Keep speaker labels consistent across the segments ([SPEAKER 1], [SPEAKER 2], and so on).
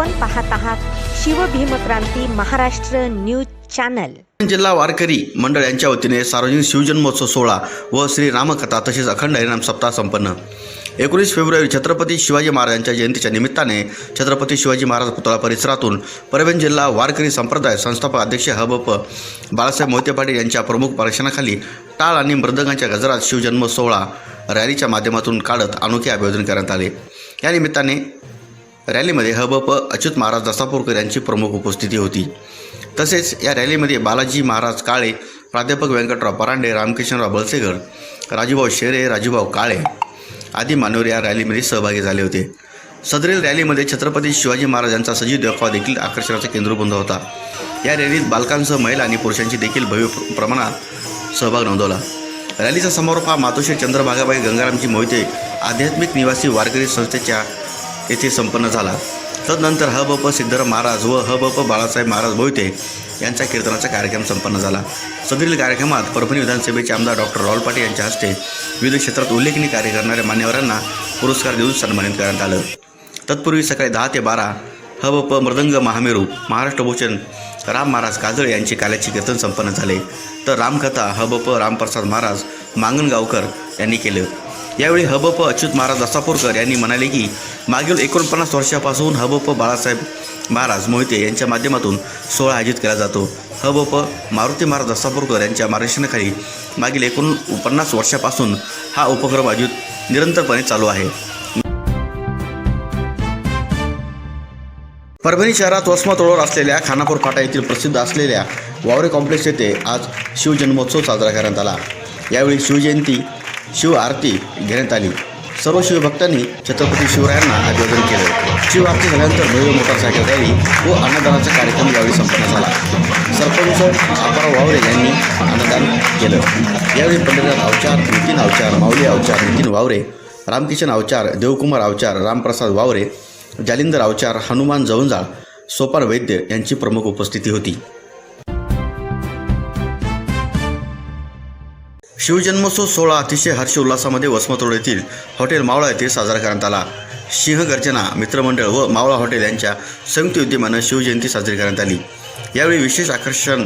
[SPEAKER 1] आपण पाहत आहात शिवभीमक्रांती महाराष्ट्र न्यूज चॅनल.
[SPEAKER 2] जिल्हा वारकरी मंडळ यांच्या वतीने सार्वजनिक शिवजन्मोत्सव सोहळा व श्री रामकथा तसेच अखंड हरिनाम सप्ताह संपन्न. एकोणीस फेब्रुवारी छत्रपती शिवाजी महाराजांच्या जयंतीच्या निमित्ताने छत्रपती शिवाजी महाराज पुतळा परिसरातून परभणी जिल्हा वारकरी संप्रदाय संस्थापक अध्यक्ष हबप बाळासाहेब मोहिते पाटील यांच्या प्रमुख मार्गदर्शनाखाली टाळ आणि मृदंगांच्या गजरात शिवजन्म सोहळा रॅलीच्या माध्यमातून काढत अनोखे अभिवादन करण्यात आले. या निमित्ताने रॅलीमध्ये हबप अच्युत महाराज दसापूरकर यांची प्रमुख उपस्थिती होती. तसेच या रॅलीमध्ये बालाजी महाराज काळे प्राध्यापक व्यंकटराव परांडे रामकिशनराव बळसेकर राजूभाऊ शेरे राजूभाऊ काळे आदी मान्यवर या रॅलीमध्ये सहभागी झाले होते. सदरील रॅलीमध्ये छत्रपती शिवाजी महाराजांचा सजीव देखावा देखील आकर्षणाचा केंद्रबिंदू होता. या रॅलीत बालकांसह महिला आणि पुरुषांची देखील भव्य प्रमाणात सहभाग नोंदवला. रॅलीचा समारोप हा मातोश्री चंद्रभागाबाई गंगारामजी मोहिते आध्यात्मिक निवासी वारकरी संस्थेच्या येथे संपन्न झाला. तदनंतर ह ब प सिद्धराम महाराज व ह ब प बाळासाहेब महाराज भोईते यांच्या कीर्तनाचा कार्यक्रम संपन्न झाला. सदरील कार्यक्रमात परभणी विधानसभेचे आमदार डॉक्टर राहुल पाटील यांच्या हस्ते विविध क्षेत्रात उल्लेखनीय कार्य करणाऱ्या मान्यवरांना पुरस्कार देऊन सन्मानित करण्यात आलं. तत्पूर्वी सकाळी दहा ते बारा ह ब प मृदंग महामेरू महाराष्ट्र भूषण राम महाराज काजळ यांची काल्याचे कीर्तन संपन्न झाले. तर रामकथा ह ब प रामप्रसाद महाराज मांगणगावकर यांनी केलं. यावेळी ह ब प अच्युत महाराज असापूरकर यांनी म्हणाले की मागील एकोणपन्नास वर्षापासून हबप बाळासाहेब महाराज मोहिते यांच्या माध्यमातून सोहळा आयोजित केला जातो. हबप मारुती महाराज दसापूरकर यांच्या मार्गदर्शनाखाली मागील एकोणपन्नास वर्षापासून हा उपक्रम आयोजित निरंतरपणे चालू आहे. परभणी शहरात वसमत रोडवर असलेल्या खानापूर फाटा येथील प्रसिद्ध असलेल्या वावरे कॉम्प्लेक्स येथे आज शिवजन्मोत्सव साजरा करण्यात आला. यावेळी शिवजयंती शिव आरती घेण्यात आली. सर्व शिवभक्तांनी छत्रपती शिवरायांना अभिवादन केलं. शिवआरती झाल्यानंतर भव्य मोटारसायकल रॅली व अन्नदानाचा कार्यक्रम यावेळी संपन्न झाला. सरपंच अप्पाराव वावरे यांनी अन्नदान केलं. यावेळी पंढरीनाथ अवचार नितीन अवचार माऊली अवचार नितीन वावरे रामकिशन अवचार देवकुमार अवचार रामप्रसाद वावरे जालिंदर अवचार हनुमान जवंजाळ सोपान वैद्य यांची प्रमुख उपस्थिती होती. शिवजन्मोत्सव सोहळा अतिशय हर्ष उल्हासामध्ये वसमत रोड येथील हॉटेल मावळा येथे साजरा करण्यात आला. सिंहगर्जना मित्रमंडळ व मावळा हॉटेल यांच्या संयुक्त विद्यमानं शिवजयंती साजरी करण्यात आली. यावेळी विशेष आकर्षण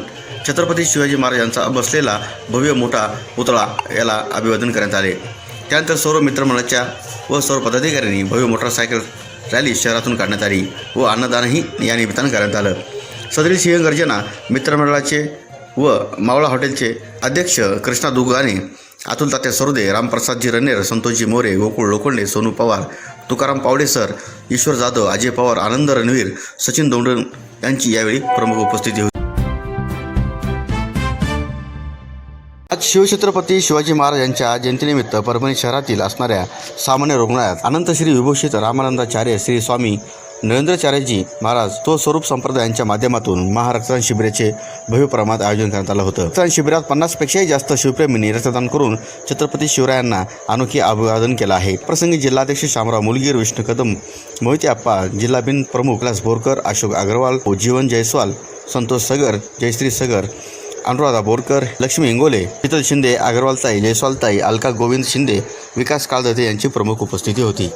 [SPEAKER 2] छत्रपती शिवाजी महाराजांचा बसलेला भव्य मोठा पुतळा याला अभिवादन करण्यात आले. त्यानंतर सर्व मित्रमंडळाच्या व सर्व पदाधिकाऱ्यांनी भव्य मोटारसायकल रॅली शहरातून काढण्यात आली व अन्नदानही या निमित्तानं करण्यात आलं. सदरील सिंहगर्जना मित्रमंडळाचे व मावळा हॉटेलचे अध्यक्ष कृष्णा दुगाने अतुल तात्या सरोदे रामप्रसादजी रनेर संतोषजी मोरे गोकुळ लोखंडे सोनू पवार तुकाराम पावडे सर ईश्वर जाधव अजय पवार आनंद रणवीर सचिन दोंडन यांची यावेळी प्रमुख उपस्थिती होती. आज शिवछत्रपती शिवाजी महाराज यांच्या जयंतीनिमित्त परभणी शहरातील असणाऱ्या सामान्य रुग्णालयात अनंतश्री विभूषित रामानंदाचार्य श्री स्वामी नरेंद्रचार्यजी महाराज तो स्वरूप संप्रदायांच्या माध्यमातून महारक्तदान शिबिराचे भव्य प्रमाणात आयोजन करण्यात आलं होतं. रक्तदान शिबिरात पन्नासपेक्षाही जास्त शिवप्रेमींनी रक्तदान करून छत्रपती शिवरायांना अनोखी अभिवादन केलं आहे. प्रसंगी जिल्हाध्यक्ष शामराव मुलगीर विष्णू कदम मोहिते आप्पा जिल्हा बिन प्रमुख कैलास बोरकर अशोक अग्रवाल जीवन जयस्वाल संतोष सगर जयश्री सगर अनुराधा बोरकर लक्ष्मी इंगोले शीतल शिंदे अग्रवालताई जयस्वालताई अलका गोविंद शिंदे विकास काळदते यांची प्रमुख उपस्थिती होती.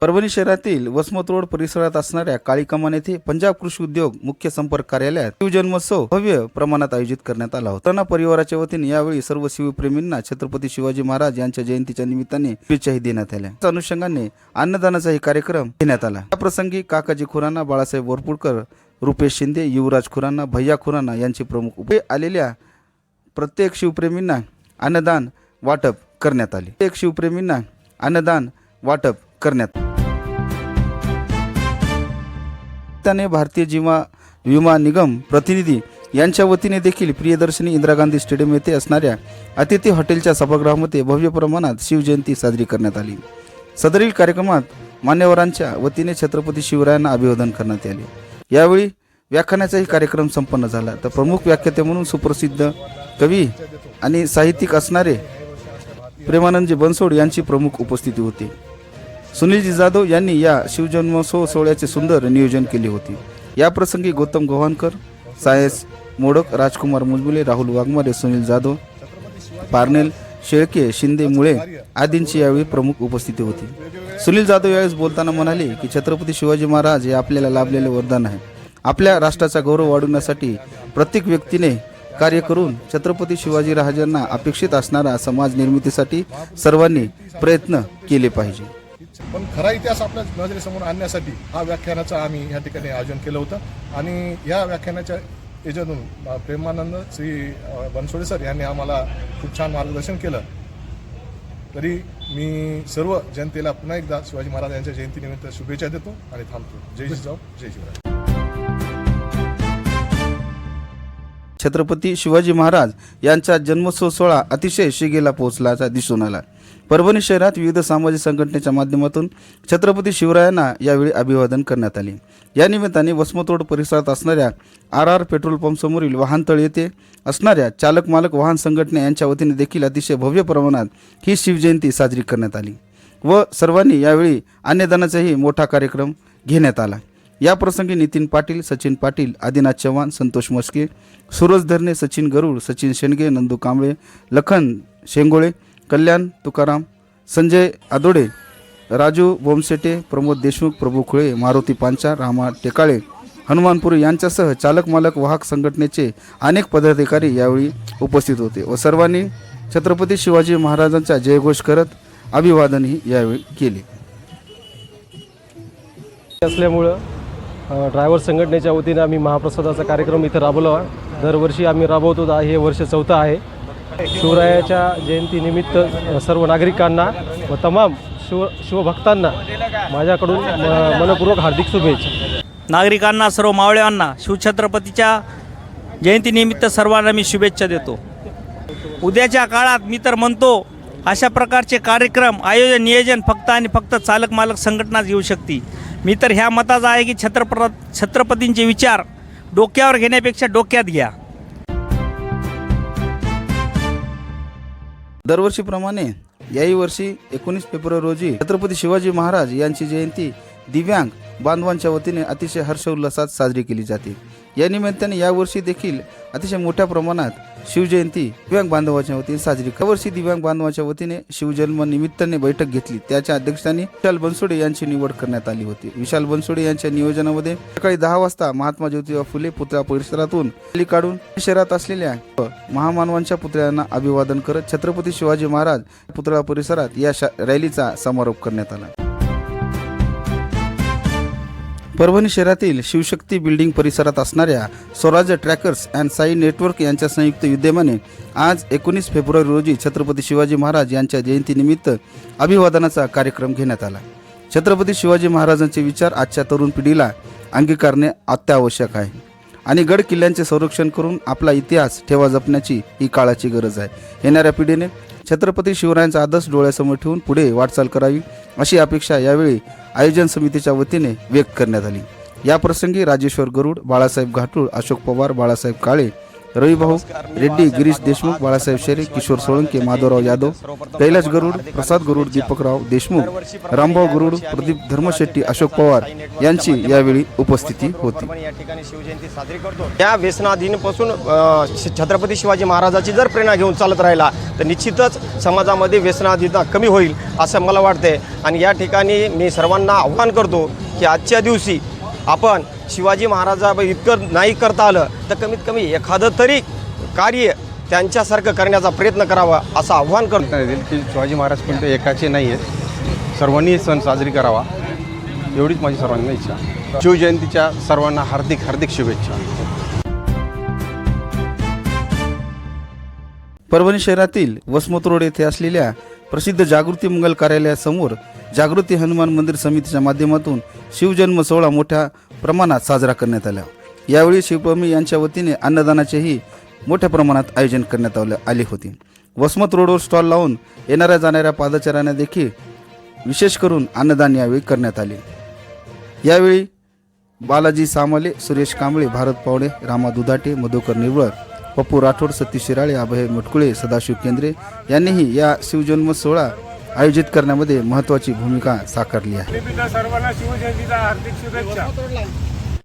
[SPEAKER 3] परभणी शहरातील वसमत रोड परिसरात असणाऱ्या काळी कमान येथे पंजाब कृषी उद्योग मुख्य संपर्क कार्यालयात शिवजन्मोत्सव भव्य प्रमाणात आयोजित करण्यात आला होता. परिवाराच्या वतीने यावेळी सर्व शिवप्रेमींना छत्रपती शिवाजी महाराज यांच्या जयंतीच्या निमित्ताने शुभेच्छाही देण्यात आल्या. त्या अनुषंगाने अन्नदानाचाही कार्यक्रम घेण्यात आला. या प्रसंगी काकाजी खुराना बाळासाहेब बोरपुडकर रुपेश शिंदे युवराज खुराना भैया खुराना यांचे प्रमुख उभे आलेल्या प्रत्येक शिवप्रेमींना अन्नदान वाटप करण्यात आले. प्रत्येक शिवप्रेमींना अन्नदान वाटप करण्यात निमित्ताने भारतीय जीवा विमा निगम प्रतिनिधी यांच्या वतीने देखील प्रियदर्शनी इंदिरा गांधी स्टेडियम येथे असणाऱ्या अतिथी हॉटेलच्या सभागृहामध्ये भव्य प्रमाणात शिवजयंती साजरी करण्यात आली. सदरील कार्यक्रमात मान्यवरांच्या वतीने छत्रपती शिवरायांना अभिवादन करण्यात आले. यावेळी व्याख्यानाचाही कार्यक्रम संपन्न झाला. तर प्रमुख व्याख्याते म्हणून सुप्रसिद्ध कवी आणि साहित्यिक असणारे प्रेमानंदजी बनसोड यांची प्रमुख उपस्थिती होती. सुनीलजी जाधव यांनी या शिवजन्मोत्सव सोहळ्याचे सुंदर नियोजन केले होते. या प्रसंगी गौतम गव्हाणकर सायस मोडक राजकुमार मुजबुले राहुल वाघमारे सुनील जाधव पारनेल शेळके शिंदे मुळे आदींची यावेळी प्रमुख उपस्थिती होती. सुनील जाधव यावेळेस बोलताना म्हणाले की छत्रपती शिवाजी महाराज हे आपल्याला लाभलेले वरदान आहे. आपल्या राष्ट्राचा गौरव वाढवण्यासाठी प्रत्येक व्यक्तीने कार्य करून छत्रपती शिवाजी राजांना अपेक्षित असणारा समाज निर्मितीसाठी सर्वांनी प्रयत्न केले पाहिजे.
[SPEAKER 4] पण खरा इतिहास आपल्या नजरेसमोर आणण्यासाठी हा व्याख्यानाचं आम्ही या ठिकाणी आयोजन केलं होतं. आणि या व्याख्यानाच्या याच्यातून प्रेमानंद श्री बनसोडे सर यांनी आम्हाला खूप छान मार्गदर्शन केलं. तरी मी सर्व जनतेला पुन्हा एकदा शिवाजी महाराज यांच्या जयंतीनिमित्त शुभेच्छा देतो आणि थांबतो. जय शिवराव जय शिवराज
[SPEAKER 3] छत्रपती शिवाजी महाराज यांचा जन्मोत्सव सोहळा अतिशय शिगेला पोहोचल्याचा दिसून आला. परभणी शहरात विविध सामाजिक संघटनेच्या माध्यमातून छत्रपती शिवरायांना यावेळी अभिवादन करण्यात आले. या निमित्ताने वसमतरोड परिसरात असणाऱ्या आर आर पेट्रोल पंपसमोरील वाहनतळ येथे असणाऱ्या चालक मालक वाहन संघटने यांच्या वतीने देखील अतिशय भव्य प्रमाणात ही शिवजयंती साजरी करण्यात आली व सर्वांनी यावेळी अन्नदानाचाही मोठा कार्यक्रम घेण्यात आला. या प्रसंगी नितीन पाटील सचिन पाटील आदिनाथ चव्हाण संतोष मस्के सूरज धरणे सचिन गरुड सचिन शेंडगे नंदू कांबळे लखन शेंगोळे कल्याण तुकाराम संजय आदोडे राजू बोमसेटे प्रमोद देशमुख प्रभू खुळे मारुती पांचा रामा टेकाळे हनुमानपुरी यांच्यासह चालक मालक वाहक संघटनेचे अनेक पदाधिकारी यावेळी उपस्थित होते व सर्वांनी छत्रपती शिवाजी महाराजांचा जयघोष करत अभिवादनही यावेळी केले.
[SPEAKER 5] असल्यामुळं ड्रायव्हर संघटनेच्या वतीनं आम्ही महाप्रसादाचा कार्यक्रम इथं राबवला. दरवर्षी आम्ही राबवतो. हे वर्ष चौथं आहे. शिवरायाच्या जयंतीनिमित्त सर्व नागरिकांना व तमाम शिव शिवभक्तांना माझ्याकडून म- मनपूर्वक हार्दिक शुभेच्छा.
[SPEAKER 6] नागरिकांना सर्व मावळ्यांना शिवछत्रपतीच्या जयंतीनिमित्त सर्वांना मी शुभेच्छा देतो. उद्याच्या काळात मी तर म्हणतो अशा प्रकारचे कार्यक्रम आयोजन नियोजन फक्त आणि फक्त चालक मालक संघटनाच घेऊ शकते. मी तर ह्या मताचा आहे की छत्रप छत्रपतींचे विचार डोक्यावर घेण्यापेक्षा डोक्यात घ्या.
[SPEAKER 3] दरवर्षीप्रमाणे याही वर्षी एकोणीस फेब्रुवारी रोजी छत्रपती शिवाजी महाराज यांची जयंती दिव्यांग बांधवांच्या वतीने अतिशय हर्षोल्लासात साजरी केली जाते. या निमित्ताने यावर्षी देखील अतिशय मोठ्या प्रमाणात शिवजयंती दिव्यांग बांधवाच्या वतीने साजरी यावर्षी दिव्यांग बांधवाच्या वतीने शिवजन्म निमित्ताने बैठक घेतली. त्याच्या अध्यक्षांनी विशाल बनसोडे यांची निवड करण्यात आली होती. विशाल बनसोडे यांच्या नियोजनामध्ये सकाळी दहा वाजता महात्मा ज्योतिबा फुले पुतळा परिसरातून रॅली काढून शहरात असलेल्या महामानवांच्या पुतळ्यांना अभिवादन करत छत्रपती शिवाजी महाराज पुतळा परिसरात या शा- रॅलीचा समारोप करण्यात आला. परभणी शहरातील शिवशक्ती बिल्डिंग परिसरात असणाऱ्या स्वराज्य ट्रॅकर्स अँड साई नेटवर्क यांच्या संयुक्त विद्यमाने आज एकोणीस फेब्रुवारी रोजी छत्रपती शिवाजी महाराज यांच्या जयंतीनिमित्त अभिवादनाचा कार्यक्रम घेण्यात आला. छत्रपती शिवाजी महाराजांचे विचार आजच्या तरुण पिढीला अंगीकारणे अत्यावश्यक आहे आणि गड किल्ल्यांचे संरक्षण करून आपला इतिहास ठेवा जपण्याची ही काळाची गरज आहे. येणाऱ्या पिढीने छत्रपती शिवरायांचा आदर्श डोळ्यासमोर ठेवून पुढे वाटचाल करावी अशी अपेक्षा यावेळी आयोजन समितीच्या वतीने व्यक्त करण्यात आली. या प्रसंगी राजेश्वर गरुड बाळासाहेब घाटूळ अशोक पवार बाळासाहेब काळे रविभाऊ रेड्डी गिरीश देशमुख बाळासाहेब शेरे किशोर सोळंके माधवराव यादव कैलाश गरुड प्रसाद गरुड दीपकराव देशमुख रामभाऊ गरुड प्रदीप धर्मशेट्टी अशोक पवार यांची यावेळी उपस्थिती होती.
[SPEAKER 7] या ठिकाणी शिवजयंती साजरी करतो. या व्यसनाधीनपासून छत्रपती शिवाजी महाराजाची जर प्रेरणा घेऊन चालत राहिला तर निश्चितच समाजामध्ये व्यसनाधीनता कमी होईल असं मला वाटते आणि या ठिकाणी मी सर्वांना आव्हान करतो की आजच्या दिवशी आपण शिवाजी महाराजा इतकं नाही करता आलं तर कमीत कमी एखादं तरी कार्य त्यांच्यासारखं करण्याचा प्रयत्न करावा असं आव्हान करतो
[SPEAKER 8] येईल की शिवाजी महाराज पण ते एकाचे नाही आहेत सर्वांनी सण साजरी करावा. एवढीच माझी सर्वांना इच्छा. शिवजयंतीच्या सर्वांना हार्दिक हार्दिक शुभेच्छा.
[SPEAKER 3] परभणी शहरातील वसमत रोड येथे असलेल्या प्रसिद्ध जागृती मंगल कार्यालयासमोर जागृती हनुमान मंदिर समितीच्या माध्यमातून शिवजन्म सोहळा मोठ्या प्रमाणात साजरा करण्यात आला. यावेळी शिवप्रमी यांच्या वतीने अन्नदानाचेही मोठ्या प्रमाणात आयोजन करण्यात आले आले होते. वसमत रोडवर स्टॉल लावून येणाऱ्या जाणाऱ्या पादचाऱ्यांना देखील विशेष करून अन्नदान यावेळी करण्यात आले. यावेळी बालाजी सामले सुरेश कांबळे भारत पावडे रामा दुधाटे मधुकर निवळ पप्पू राठोड सतीश शिराळे अभय मुटकुळे सदाशिव केंद्रे यांनीही या शिवजन्म सोहळा आयोजित करण्यामध्ये महत्त्वाची भूमिका साकारली आहे.
[SPEAKER 9] सर्वांना शिवजयंतीचा हार्दिक शुभेच्छा.